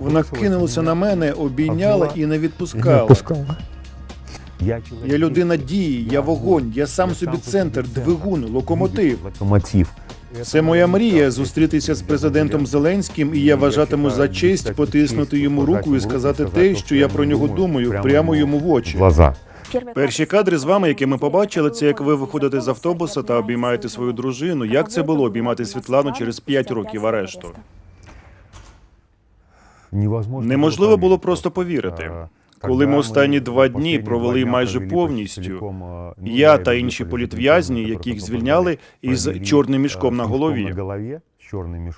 Вона кинулася на мене, обійняла і не відпускала. Я, людина дії, я вогонь, я сам собі центр, двигун, локомотив. Локомотив. Це моя мрія зустрітися з президентом Зеленським, і я вважатиму за честь потиснути йому руку і сказати те, що я про нього думаю, прямо йому в очі. Перші кадри з вами, які ми побачили, це як ви виходите з автобуса та обіймаєте свою дружину. Як це було обіймати Світлану через 5 років арешту? Невозможно Неможливо було просто повірити. Коли ми останні два дні провели майже повністю, ну, Я та інші політв'язні, яких звільняли із чорним мішком на голові.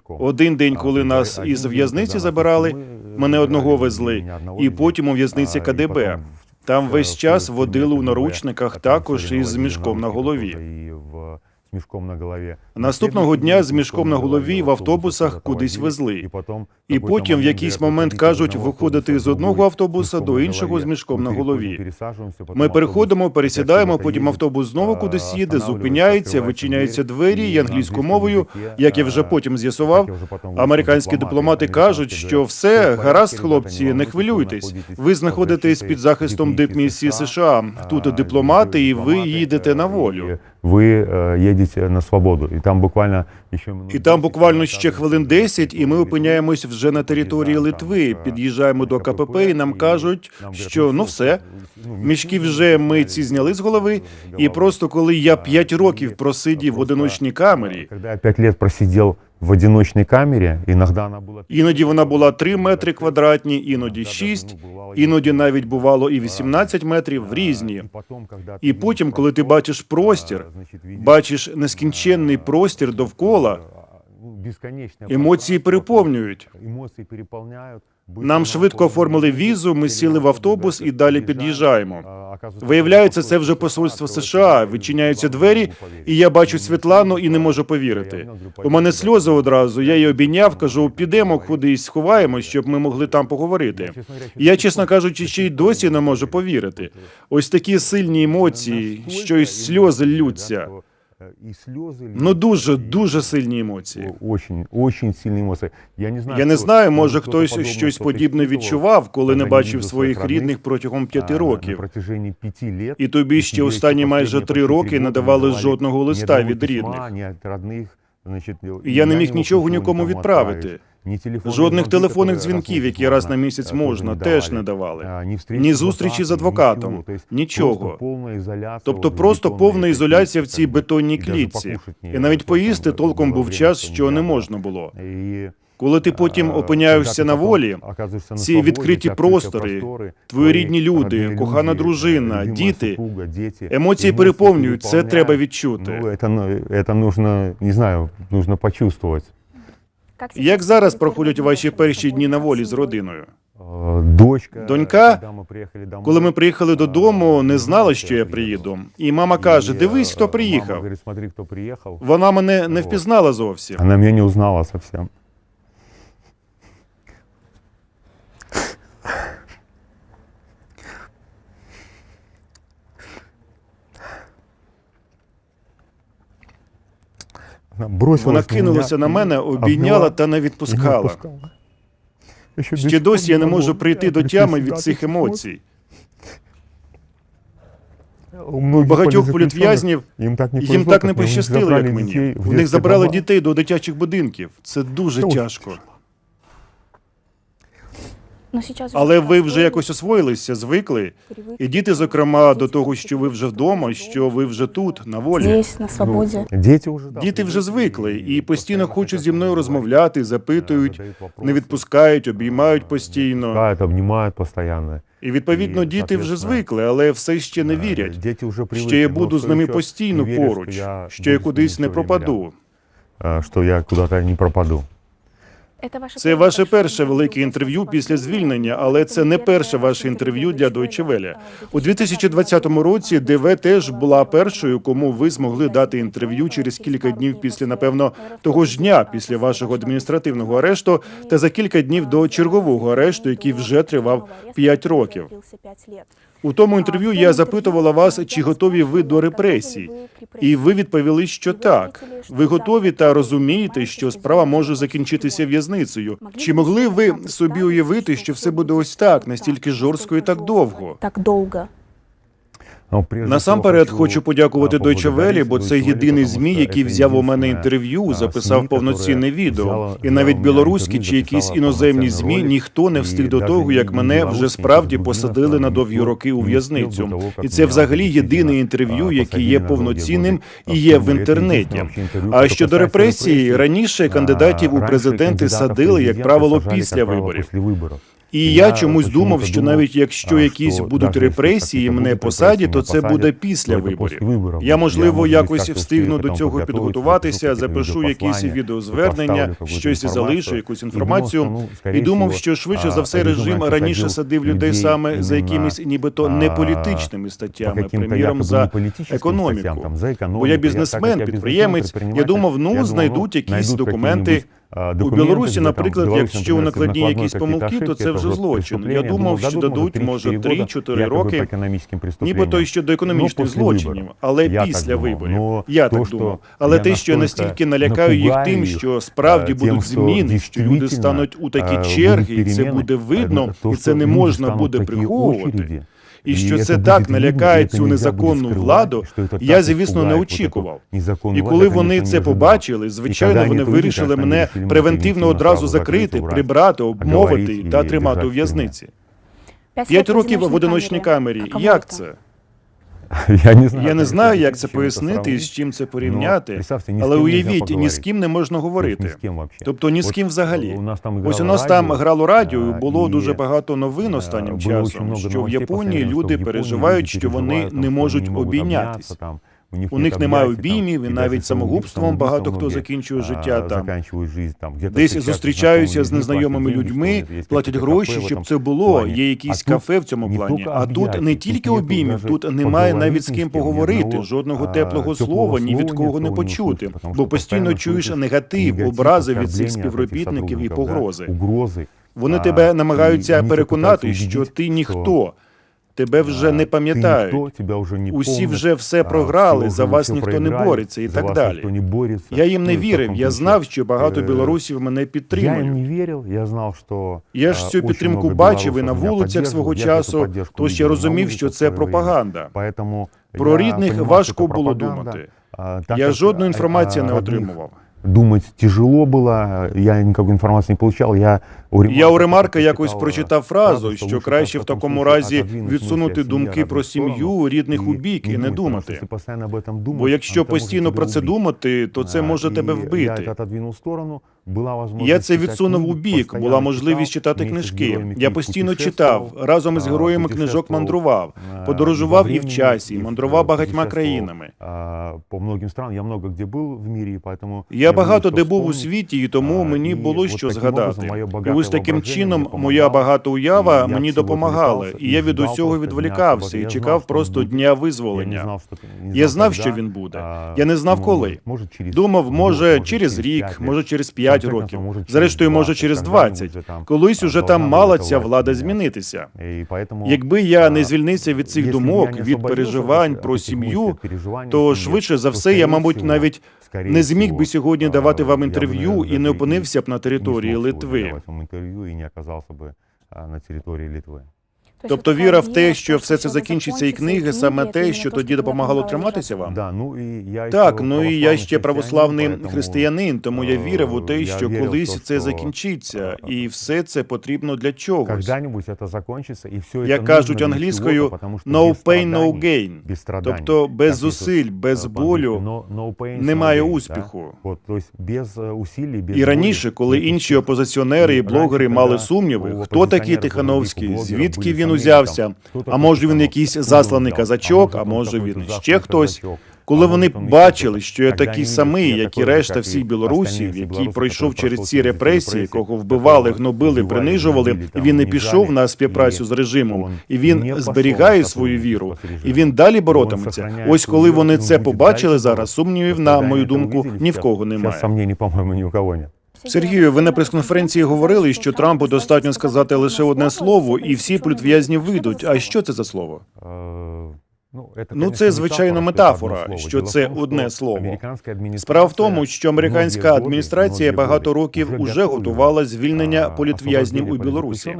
Один день, коли нас із в'язниці забирали, мене одного везли, і потім у в'язниці КДБ. Там весь час водили у наручниках, також із мішком на голові. З мішком на голові. Наступного дня з мішком на голові в автобусах кудись везли. І потім, в якийсь момент кажуть виходити з одного автобуса до іншого з мішком на голові. Ми переходимо, пересідаємо, потім автобус знову кудись їде, зупиняється, вичиняються двері і англійською мовою. Як я вже потім з'ясував, американські дипломати кажуть, що все гаразд, хлопці, не хвилюйтесь. Ви знаходитесь під захистом дипмісії США. Тут дипломати, і ви їдете на волю. Ви е, їдете на свободу. І там буквально ще І там буквально ще хвилин 10, і ми опиняємось вже на території Литви. Під'їжджаємо до КПП, і нам кажуть, що ну все, мішки вже ми ці зняли з голови. І просто коли я 5 років просидів в одиночній камері, я пять лет просидел в одиночной камере, иногда она была... іноді вона була 3 метри квадратні, іноді 6, іноді навіть бувало і 18 метрів в різні. І потім, коли ти бачиш простір, бачиш нескінченний простір довкола, емоції переповнюють. Нам швидко оформили візу, ми сіли в автобус і далі під'їжджаємо. Виявляється, це вже посольство США. Відчиняються двері, і я бачу Світлану і не можу повірити. У мене сльози одразу. Я її обійняв, кажу, підемо кудись, сховаємось, щоб ми могли там поговорити. Я, чесно кажучи, ще й досі не можу повірити. Ось такі сильні емоції, що й сльози ллються. І сльози Ну дуже дуже сильні емоції. Очень, очень сильні емоції. Я не знаю, Я не знаю, може хтось щось подібне відчував, коли не бачив своїх рідних протягом п'яти років. І тобі ще останні майже три роки не давали жодного листа від рідних. Я не міг нічого нікому відправити. Жодних телефонних дзвінків, які раз на місяць можна, теж не давали. Ні зустрічі, з адвокатом, нічого. Тобто нічого. Просто повна ізоляція. Тобто в цій бетонній клітці. І навіть поїсти толком був час, що не можна було. Коли ти потім опиняєшся на волі, ці відкриті простори, твої рідні люди, кохана дружина, діти, емоції переповнюють, це треба відчути. Ну, это, ну, это нужно, не знаю, нужно почувствовать. Як зараз проходять ваші перші дні на волі з родиною? Дочка, Донька, ми приїхали домой, Коли ми приїхали додому, не знала, що я приїду. І мама каже: дивись, хто приїхав. хто приїхав. Вона мене не впізнала зовсім. Она меня не узнала совсем. Бросилась Вона кинулася на мене, обійняла та не відпускала. Ще досі я не можу прийти до тями від цих емоцій. У Багатьох політв'язнів їм так не пощастило, як мені. в У них забрали дітей до дитячих будинків. Це дуже тяжко. Но сейчас Але ви вже якось освоїлися, звикли. І діти, зокрема, до того, що ви вже вдома, що ви вже тут, на волі. Здесь, на свободе. Діти вже, Діти вже звикли і постійно хочуть зі мною розмовляти, запитують, не відпускають, обіймають постійно. Обнімають постійно. І відповідно діти вже звикли, але все ще не Е, вірять. Діти вже привикли, Що я буду з ними постійно поруч, що я що я кудись не пропаду. е, що я куди-то не пропаду. Це ваше перше велике інтерв'ю після звільнення, але це не перше ваше інтерв'ю для Deutsche Welle. У 2020 році ДВ теж була першою, кому ви змогли дати інтерв'ю через кілька днів після, напевно, того ж дня після вашого адміністративного арешту та за кілька днів до чергового арешту, який вже тривав 5 років. У тому інтерв'ю я запитувала вас, чи готові ви до репресій, і ви відповіли, що так. Ви готові та розумієте, що справа може закінчитися в'язницею. Чи могли ви собі уявити, що все буде ось так, настільки жорстко і так довго? Так довго. Насамперед хочу подякувати Deutsche Welle, бо це єдиний змі, який взяв у мене інтерв'ю, записав повноцінне відео. І навіть білоруські чи якісь іноземні змі ніхто не встиг до того, як мене вже справді посадили на довгі роки у в'язницю. І це взагалі єдине інтерв'ю, яке є повноцінним і є в інтернеті. А щодо репресії, раніше кандидатів у президенти садили, як правило, після виборів. І я чомусь думав, що навіть якщо якісь будуть репресії, мене посаді, то це буде після виборів. Я можливо якось встигну до цього підготуватися, запишу якісь відеозвернення, щось залишу, якусь інформацію. І думав, що швидше за все режим раніше садив людей саме за якимись, нібито неполітичними статтями, приміром за економіку. Бо я бізнесмен, підприємець. Ну, я думав, ну знайдуть якісь документи. У Білорусі, наприклад, якщо у накладні якісь помилки, то це вже злочин. Я думав, що дадуть може 3-4 роки. нібито і щодо економічних злочинів, але після виборів. Я так думав. Але те, що я настільки налякаю їх тим, що справді будуть зміни, що люди стануть у такі черги, і це буде видно, і це не можна буде приховувати і що це так налякає цю незаконну владу, я звісно не очікував. І коли вони це побачили, звичайно, вони вирішили мене превентивно одразу закрити, прибрати, обмовити та тримати у в'язниці. П'ять років в одиночній камері. Як це? Я не знаю, я не знаю, як це пояснити і з чим це порівняти, але уявіть, ні з ким не можна говорити. Тобто ні з ким взагалі. Ось у нас там грало радіо, і було дуже багато новин останнім часом, що в Японії люди переживають, що вони не можуть обійнятися. У них, у них немає обіймів, і навіть самогубством багато хто закінчує життя там. Десь зустрічаються з незнайомими людьми, платять гроші, щоб це було. Є якісь кафе в цьому плані. А тут не тільки обіймів, тут немає навіть з ким поговорити, жодного теплого слова, ні від кого не почути, бо постійно чуєш негатив, образи від цих співробітників і погрози. Вони тебе намагаються переконати, що ти ніхто. Тебе вже не пам'ятають. Усі вже все програли. За вас ніхто не бореться і так далі. Я їм не вірив. Я знав, що багато білорусів мене підтримують. Я ж цю підтримку бачив і на вулицях свого часу. Тож я розумів, що це пропаганда. Про рідних важко було думати. Я жодної інформації не отримував. Думать тяжело було, я ніякої інформації не получал. Я у я у ремарка якось прочитав фразу, що краще в такому разі відсунути думки про сім'ю рідних у бік і не думати. Бо якщо постійно про це думати, то це може тебе вбити була можливість я це відсунув у бік. Була можливість читати книжки. Я постійно читав разом із героями книжок. Мандрував, подорожував і в часі, мандрував багатьма країнами. По многим странам я много де був в мірі, поэтому я багато де був у світі, і тому мені було що згадати. І ось таким чином моя багата уява мені допомагала, і я від усього відволікався і чекав просто дня визволення. Я знав, що він буде. Я не знав коли. Думав, може через рік, може через п'ять. 5 років. Зрештою, може, через 20. Колись уже там мала ця влада змінитися. якби я не звільнився від цих думок, від переживань про сім'ю, то швидше за все, я, мабуть, навіть не зміг би сьогодні давати вам інтерв'ю і не опинився б на території Литви. На території Литви. Тобто, тобто віра в те, що все це закінчиться, і книги саме те, що тоді допомагало триматися вам. Да, і я так. Ну і я ну ще православний християнин, тому я вірив у те, що колись це закінчиться, і все це потрібно для чогось. як кажуть англійською, тобто «no pain, no gain». тобто без зусиль, без болю немає успіху. і раніше, коли інші опозиціонери і блогери мали сумніви, хто такий Тихановський, звідки він узявся, а може він якийсь засланий казачок, а може він ще хтось. Коли вони бачили, що я такий самий, як і решта всіх білорусів, який пройшов через ці репресії, кого вбивали, гнобили, принижували, і він не пішов на співпрацю з режимом, і він зберігає свою віру, і він далі боротиметься. Ось коли вони це побачили зараз, сумнівів, на мою думку, ні в кого немає. Сергію, ви на прес-конференції говорили, що Трампу достатньо сказати лише одне слово, і всі політв'язні вийдуть. А що це за слово? Э, Ну, это, Ну, це звичайно метафора, що це це одне слово. Справа в тому, що американська адміністрація багато років уже готувала звільнення політв'язнів у Білорусі.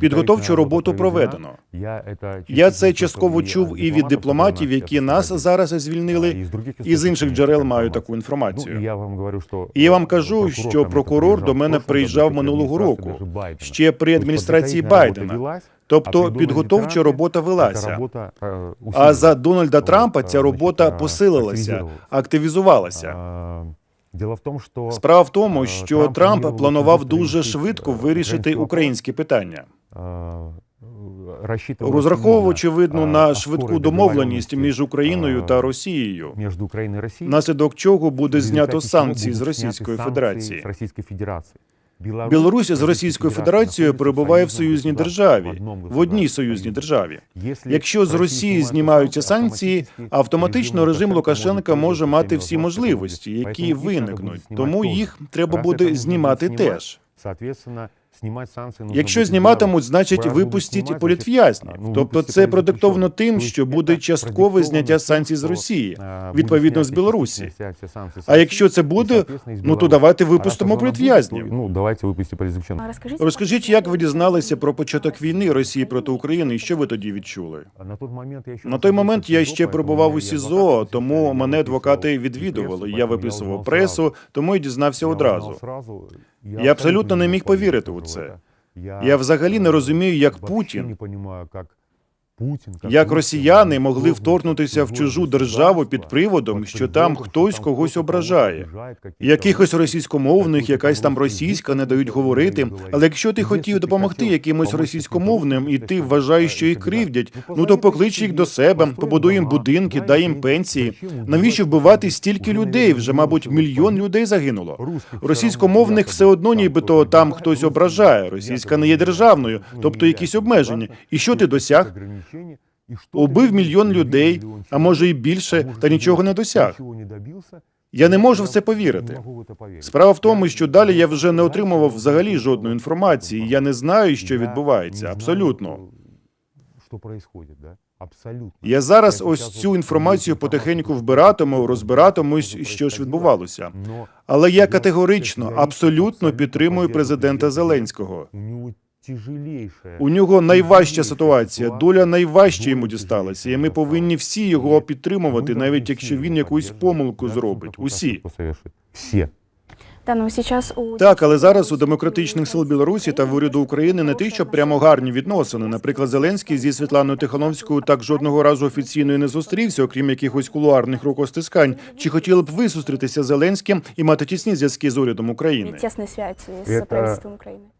Підготовчу роботу проведено. Я це частково чув і від дипломатів, які нас зараз звільнили, і з інших джерел маю таку Ну, інформацію. я вам говорю, що І я вам кажу, що прокурор до мене приїжджав минулого року, ще при адміністрації Байдена. Тобто підготовча робота велася. А за Дональда Трампа ця робота посилилася, активізувалася. Справа в тому, Е, що Трамп планував дуже швидко вирішити українські питання, розраховував, розраховуючи видно на швидку домовленість між Україною та Росією, між Україною Росією, внаслідок чого буде знято санкції з Російської Федерації. Білорусь з Російською Федерацією перебуває в союзній державі, в одній союзній державі. Якщо з Росії знімаються санкції, автоматично режим Лукашенка може мати всі можливості, які виникнуть. Тому їх треба буде знімати теж. Якщо зніматимуть, значить випустіть політв'язнів. Тобто це продиктовано тим, що буде часткове зняття санкцій з Росії, відповідно з Білорусі. А якщо це буде, ну то давайте випустимо політв'язнів. Ну, давайте випустимо Розкажіть, як ви дізналися про початок війни Росії проти України, і що ви тоді відчули? На той момент я ще На той момент я ще перебував у СІЗО, тому мене адвокати відвідували. Я виписував пресу, тому й дізнався одразу. Я абсолютно не міг повірити у це. Я взагалі не розумію, як Путін, як росіяни могли вторгнутися в чужу державу під приводом, що там хтось когось ображає. Якихось російськомовних, якась там російська не дають говорити. Але якщо ти хотів допомогти якимось російськомовним, і ти вважаєш, що їх кривдять, ну то поклич їх до себе, побудуй їм будинки, дай їм пенсії. Навіщо вбивати стільки людей? Вже, мабуть, мільйон людей загинуло. Російськомовних все одно, нібито там хтось ображає. Російська не є державною, тобто якісь обмеження. І що ти досяг? Убив мільйон людей, а може і більше, та нічого не досяг. Я не можу в це повірити. Справа в тому, що далі я вже не отримував взагалі жодної інформації. Я не знаю, що відбувається. Абсолютно. Я зараз ось цю інформацію потихеньку вбиратиму, розбиратимусь, що ж відбувалося. Але я категорично, абсолютно підтримую президента Зеленського. У нього У нього найважча ситуація, доля найважче йому дісталася, і ми повинні всі його підтримувати, навіть якщо він якусь помилку зробить. Усі. Всі. да, но у... Так, але зараз у демократичних сил Білорусі та в уряду України не те, що прямо гарні відносини. Наприклад, Зеленський зі Світланою Тихановською так жодного разу офіційно і не зустрівся, окрім якихось кулуарних рукостискань. Чи хотіли б ви зустрітися з Зеленським і мати тісні зв'язки з урядом України? С Е, Это- правительством Украины.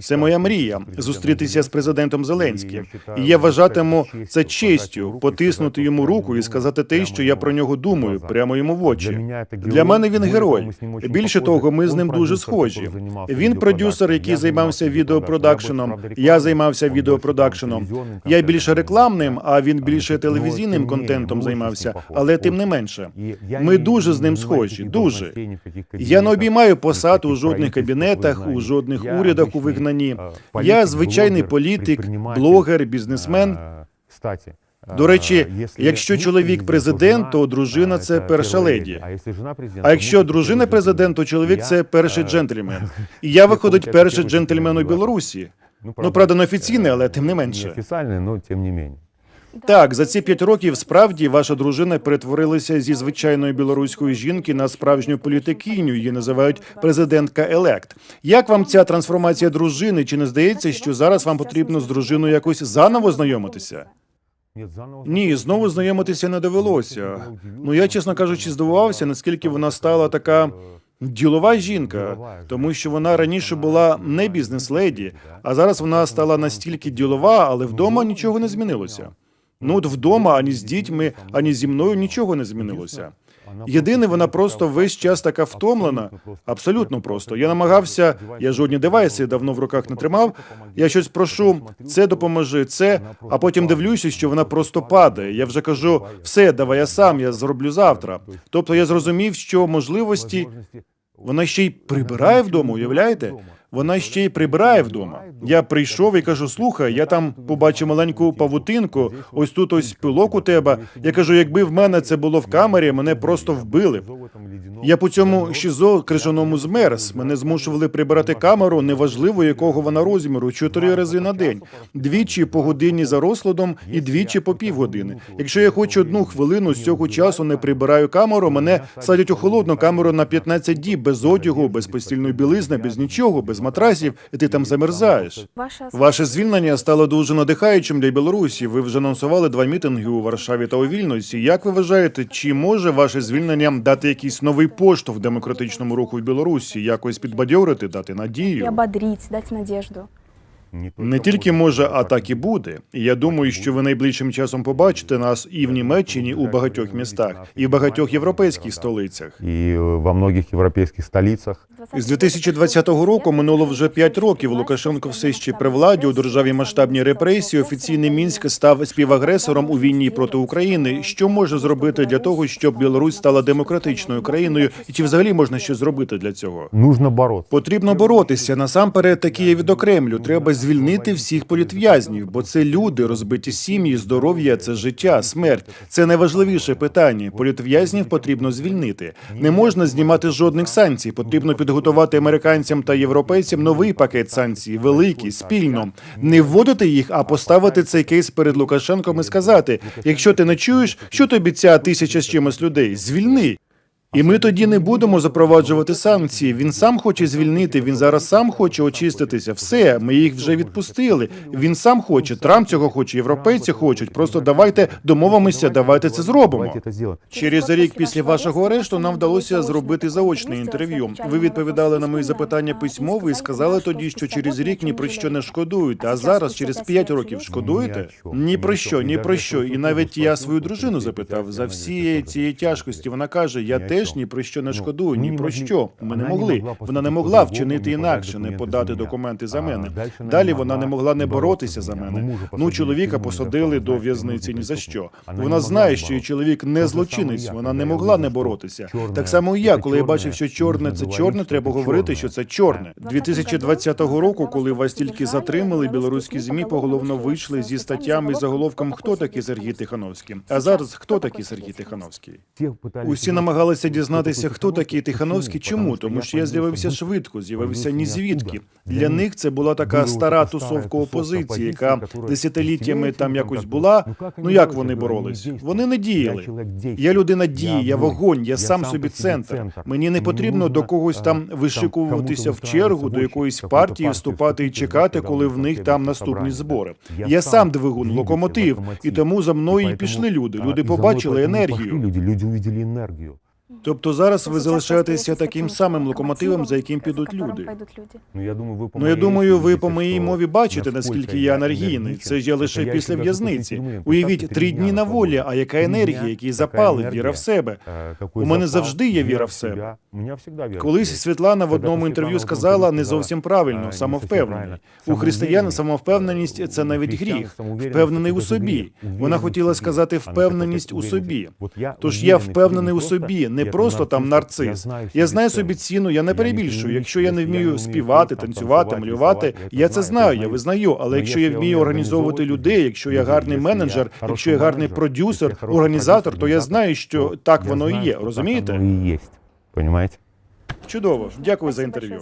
Це моя мрія зустрітися з президентом Зеленським. І я вважатиму це честю потиснути йому руку і сказати те, що я про нього думаю, прямо йому в очі. Для мене він герой. Більше того, ми з ним дуже схожі. Він продюсер, який займався відеопродакшеном. Я займався відеопродакшеном. Я більше рекламним, а він більше телевізійним контентом займався. Але тим не менше, ми дуже з ним схожі. Дуже. Я не обіймаю посад у жодних кабінетах, у жодних урядах у вигнанні. Я звичайний політик, блогер, бізнесмен. Кстати, До речі, якщо чоловік президент, то дружина це перша леді. А якщо дружина президент, то чоловік це перший джентльмен. І я виходить перший джентльмен у Білорусі. Ну, правда, не офіційний, але тим не менше. Неофициальный, але тим не менее. Так, за ці п'ять років справді ваша дружина перетворилася зі звичайної білоруської жінки на справжню політикиню. Її називають президентка елект. Як вам ця трансформація дружини? Чи не здається, що зараз вам потрібно з дружиною якось заново знайомитися? Ні, знову знайомитися не довелося. Ну я, чесно кажучи, здивувався, наскільки вона стала така ділова жінка, тому що вона раніше була не бізнес-леді, а зараз вона стала настільки ділова, але вдома нічого не змінилося. Ну от вдома ані з дітьми, ані зі мною нічого не змінилося. Єдине, вона просто весь час така втомлена, абсолютно просто. Я намагався, я жодні девайси давно в руках не тримав. Я щось прошу, це допоможи, це, а потім дивлюся, що вона просто падає. Я вже кажу, все, давай я сам, я зроблю завтра. Тобто я зрозумів, що можливості Вона ще й прибирає вдома, уявляєте? Вона ще й прибирає вдома. Я прийшов і кажу: слухай, я там побачив маленьку павутинку, ось тут ось пилок у тебе. Я кажу, якби в мене це було в камері, мене просто вбили б. Я по цьому шізо крижаному змерз. Мене змушували прибирати камеру, неважливо якого вона розміру, чотири рази на день, двічі по годині за розкладом і двічі по півгодини. Якщо я хоч одну хвилину з цього часу не прибираю камеру, мене садять у холодну камеру на 15 діб без одягу, без постільної білизни, без нічого, без матрасів, і ти там замерзаєш. Ваше звільнення стало дуже надихаючим для Білорусі. Ви вже анонсували два мітинги у Варшаві та у Вільнюсі. Як ви вважаєте, чи може ваше звільнення дати якийсь новий поштовх демократичному руху в Білорусі, якось підбадьорити, дати надію, надію? ободрить, дать надежду. Не тільки може, а так і буде. І я думаю, що ви найближчим часом побачите нас і в Німеччині, у багатьох містах, і в багатьох європейських столицях. И э, во многих европейских столицах. З 2020 року минуло вже 5 років. Лукашенко все ще при владі у державі масштабні репресії. Офіційний мінськ став співагресором у війні проти України. Що може зробити для того, щоб Білорусь стала демократичною країною, і чи взагалі можна щось зробити для цього? Нужно бороться. Потрібно боротися. Насамперед, такі я відокремлю. Треба звільнити всіх політв'язнів, бо це люди, розбиті сім'ї, здоров'я, це життя, смерть. Це найважливіше питання. Політв'язнів потрібно звільнити. Не можна знімати жодних санкцій. Потрібно підготувати американцям та європейцям новий пакет санкцій, великий, спільно. Не вводити їх, а поставити цей кейс перед Лукашенком і сказати: якщо ти не чуєш, що тобі ця тисяча з чимось людей, звільни. І ми тоді не будемо запроваджувати санкції. Він сам хоче звільнити. Він зараз сам хоче очиститися. Все, ми їх вже відпустили. Він сам хоче. Трамп цього хоче, європейці хочуть. Просто давайте домовимося, давайте це зробимо. Через рік після вашого арешту нам вдалося зробити заочне інтерв'ю. Ви відповідали на мої запитання письмово і сказали тоді, що через рік ні про що не шкодуєте. А зараз, через п'ять років, шкодуєте? Ні про що, ні про що. І навіть я свою дружину запитав за всі ці тяжкості. Вона каже: я теж ні про що не шкодую, ні про що. Ми не могли. Вона не могла вчинити інакше, не подати документи за мене. Далі вона не могла не боротися за мене. Ну, чоловіка посадили до в'язниці ні за що. Вона знає, що її чоловік не злочинець. Вона не могла не боротися. Так само і я, коли я бачив, що чорне це чорне, треба говорити, що це чорне. 2020 року, коли вас тільки затримали, білоруські змі поголовно вийшли зі статтями і заголовком Хто такий Сергій Тихановський? А зараз хто такий Сергій Тихановський? Усі намагалися дізнатися, хто такий Тихановський. Чому? Тому що я з'явився швидко, з'явився ні звідки. Для них це була така стара тусовка опозиції, яка десятиліттями там якось була. Ну як вони боролись? Вони не діяли. Я людина дії, я вогонь, я сам собі центр. Мені не потрібно до когось там вишикуватися в чергу, до якоїсь партії вступати і чекати, коли в них там наступні збори. Я сам двигун, локомотив, і тому за мною і пішли люди. Люди побачили енергію. Люди, люди увидели энергию. Тобто зараз ви залишаєтеся таким самим локомотивом, за яким підуть люди. Ну, я думаю, ви по Ну я моїй думаю, ви по моїй мові бачите, наскільки я енергійний. Це ж я лише після в'язниці. Уявіть, три дні на волі, а яка енергія, який яка запал, енергія. віра в себе. Е, У мене завжди є віра в себе. Колись. Світлана в одному інтерв'ю сказала не зовсім правильно, не самовпевнений. У християн самовпевненість це навіть гріх. Впевнений у собі. Вона хотіла сказати впевненість у собі. Тож я впевнений у собі собі, не просто там нарцис. Я знаю собі ціну. я не перебільшую. Якщо я не вмію, співати, танцювати, малювати, я це знаю, я визнаю. Але Ну, якщо я вмію організовувати людей, якщо я гарний менеджер, якщо я гарний продюсер, організатор, то я знаю, що так воно і є. Розумієте? Чудово. Дякую за інтерв'ю.